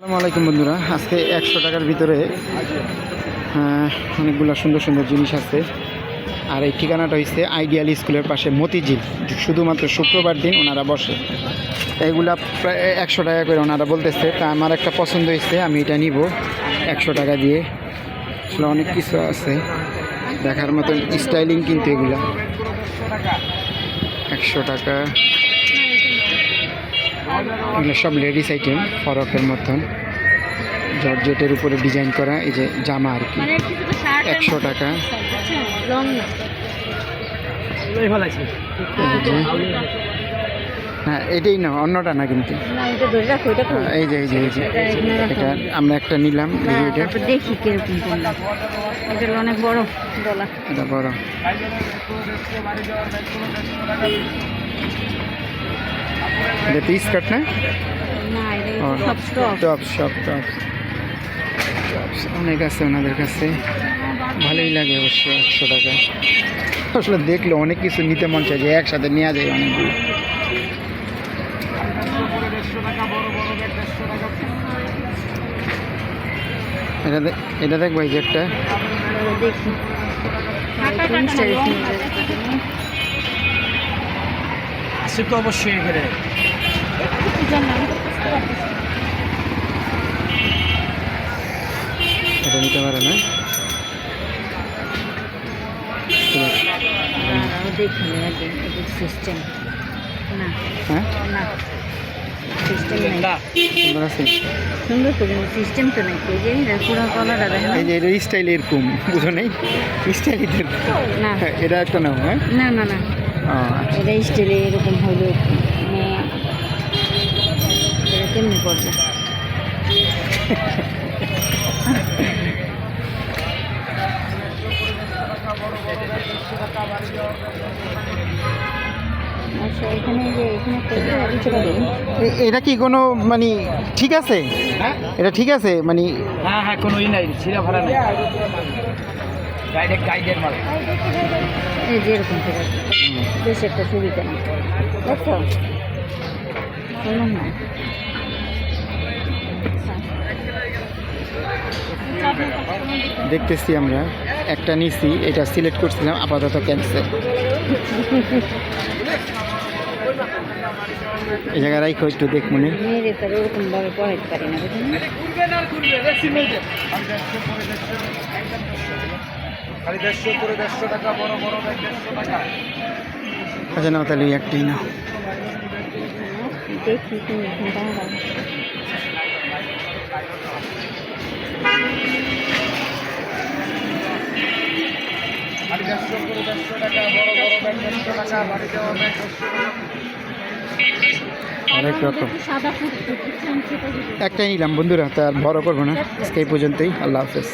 আসসালামু আলাইকুম বন্ধুরা। আজকে একশো টাকার ভিতরে অনেকগুলো সুন্দর সুন্দর জিনিস আছে। আর এই ঠিকানাটা হচ্ছে আইডিয়াল স্কুলের পাশে মতিঝিল। শুধুমাত্র শুক্রবার দিন ওনারা বসে। এগুলা প্রায় একশো টাকা করে ওনারা বলতেছে, তা আমার একটা পছন্দ হয়েছে আমি এটা নিব একশো টাকা দিয়ে। আসলে অনেক কিছু আছে, দেখার মতন স্টাইলিং কিন্তু এগুলা। একশো টাকা। এগুলো সব লেডিস আইটেম ফরকের মতন। জর্জেটের উপরে ডিজাইন করা এই যে জামা আর কি। মানে একশো টাকা। হ্যাঁ এটাই না অন্যটা না কিন্তু। এই যে এই যে এই যে এটা আমরা একটা নিলাম দেখি হ্যাঁ, দেখি অনেক বড় এটা বড়। এটা পিস কাট না? টপ সব টপ অনেক আছে ওনাদের কাছে। ভালোই লাগে অবশ্য একশো টাকা। আসলে দেখলে অনেক কিছু নিতে মন চায় যে একসাথে নেওয়া যায় অনেকগুলো। এটা এটা একটা। দেখি তিরিশটা রেখে নিয়ে যাবে। সে তো অবশ্যই এখানে কি জানি আমি তো বুঝতে পারতেছি না। এটা নিতে পারে না দাঁড়াও, দেখি আগে এটা সিস্টেম না হ্যাঁ না সিস্টেম নেই না সুন্দর আছে সুন্দর তো কিন্তু সিস্টেম তো নেই এই যে এর পুরো কলাটা দেখেন এই যে এটা স্টাইল এরকম বুঝো নেই? স্টাইল এরকম না। এটা একটা নাও হ্যাঁ? না না না। ও। এটা স্টিলে এরকম কেমনি করবে আচ্ছা এখানে যে এখানে একটা কিছু পাবে এ- এটা কি কোনো মানে ঠিক আছে? এটা ঠিক আছে? মানে হ্যাঁ হ্যাঁ কোনো ই নাই ছিঁড়া ভাড়া নাই। ডাইরেক্ট গাইডের মাল এই যে এরকম করে বেশ একটা ছবি কেন? দেখছ? না। দেখতেছি আমরা। একটা নিছি এটা সিলেক্ট করছিলাম আপাতত ক্যান্সেল এই জায়গায় রাইখো একটু দেখ মনে। না আচ্ছা নাও তাহলে একটাই নাও। দেখি দেড়শো করে দেড়শো টাকা বড় বড় ব্যাগ দেড়শো টাকা বাড়ি যাওয়ার ব্যাগ দেড়শো অনেক রকম। সাদা ফুট ফুট সেটা একটাই নিলাম বন্ধুরা তার বড় করব না। আজকে এই পর্যন্তই। আল্লাহ হাফেজ।